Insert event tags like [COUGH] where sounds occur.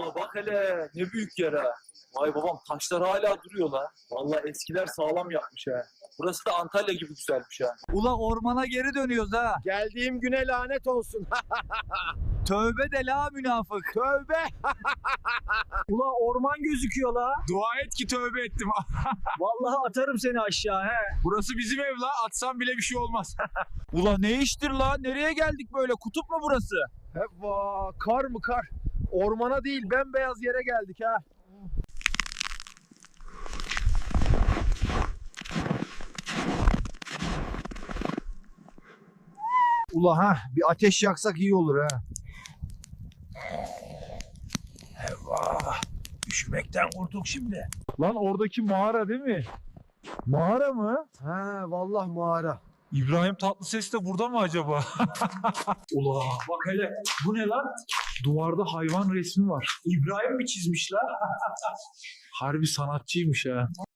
Ula bak hele ne büyük yer ha. Vay babam taşlar hala duruyor la. Vallahi eskiler sağlam yapmış ha. Burası da Antalya gibi güzelmiş ha. Ula ormana geri dönüyoruz ha. Geldiğim güne lanet olsun. [LAUGHS] Tövbe de la münafık. Tövbe. [LAUGHS] Ula orman gözüküyor la. Dua et ki tövbe ettim. [LAUGHS] Vallahi atarım seni aşağı he. Burası bizim ev la. Atsam bile bir şey olmaz. Ula ne iştir la? Nereye geldik böyle? Kutup mu burası? Heva, kar mı kar? Ormana değil bembeyaz yere geldik ha. Ula ha bir ateş yaksak iyi olur ha. Üşümekten kurtulduk şimdi. Lan oradaki mağara değil mi? Mağara mı? Ha vallahi mağara. İbrahim Tatlıses de burada mı acaba? [LAUGHS] Ula bak hele bu ne lan? Duvarda hayvan resmi var. İbrahim mi çizmiş lan? Harbi sanatçıymış ha.